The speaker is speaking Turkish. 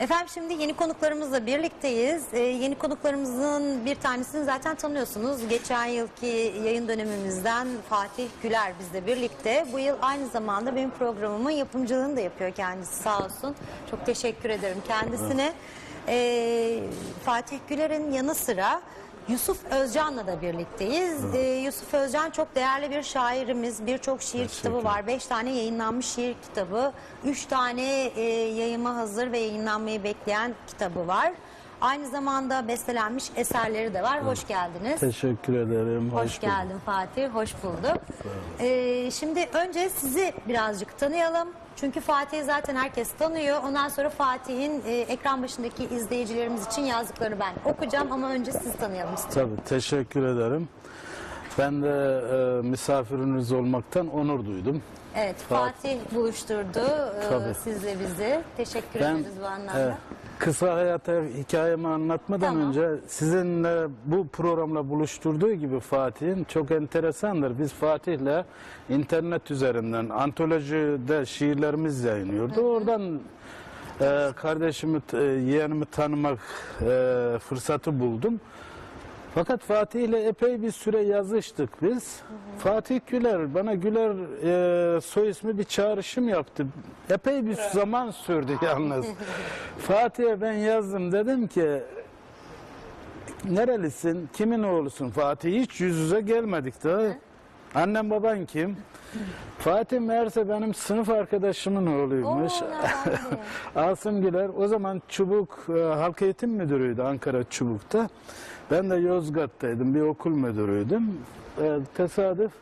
Efendim şimdi yeni konuklarımızla birlikteyiz. Ee, yeni konuklarımızın bir tanesini zaten tanıyorsunuz. Geçen yılki yayın dönemimizden Fatih Güler bizle birlikte. Bu yıl aynı zamanda benim programımın yapımcılığını da yapıyor kendisi sağ olsun. Çok teşekkür ederim kendisine. Ee, Fatih Güler'in yanı sıra Yusuf Özcan'la da birlikteyiz. Ee, Yusuf Özcan çok değerli bir şairimiz. Birçok şiir kitabı var. Beş tane yayınlanmış şiir kitabı. Üç tane e, yayıma hazır ve yayınlanmayı bekleyen kitabı var. Aynı zamanda bestelenmiş eserleri de var. Hoş geldiniz. Teşekkür ederim. Hoş, bulduk. geldin Fatih, hoş bulduk. Ee, şimdi önce sizi birazcık tanıyalım. Çünkü Fatih'i zaten herkes tanıyor. Ondan sonra Fatih'in e, ekran başındaki izleyicilerimiz için yazdıklarını ben okuyacağım. Ama önce sizi tanıyalım. Tabii teşekkür ederim. Ben de e, misafiriniz olmaktan onur duydum. Evet, Fatih buluşturdu e, Tabii. sizle bizi. Teşekkür Ben ederiz bu anlamda. e, kısa hayata hikayemi anlatmadan Tamam. önce sizinle bu programla buluşturduğu gibi Fatih'in çok enteresandır. Biz Fatih'le internet üzerinden antolojide şiirlerimiz yayınlıyordu. Oradan e, kardeşimi, e, yeğenimi tanımak e, fırsatı buldum. Fakat Fatih ile epey bir süre yazıştık biz. Fatih Güler, bana Güler e, soy ismi bir çağrışım yaptı. Epey bir zaman sürdü yalnız. Fatih'e ben yazdım dedim ki nerelisin, kimin oğlusun Fatih? Hiç yüz yüze gelmedik daha. Annem baban kim? Fatih meğerse benim sınıf arkadaşımın oğluymuş. Asım Güler o zaman Çubuk e, Halk Eğitim Müdürü'ydü Ankara Çubuk'ta. Ben de Yozgat'taydım bir okul müdürüydüm. E, tesadüf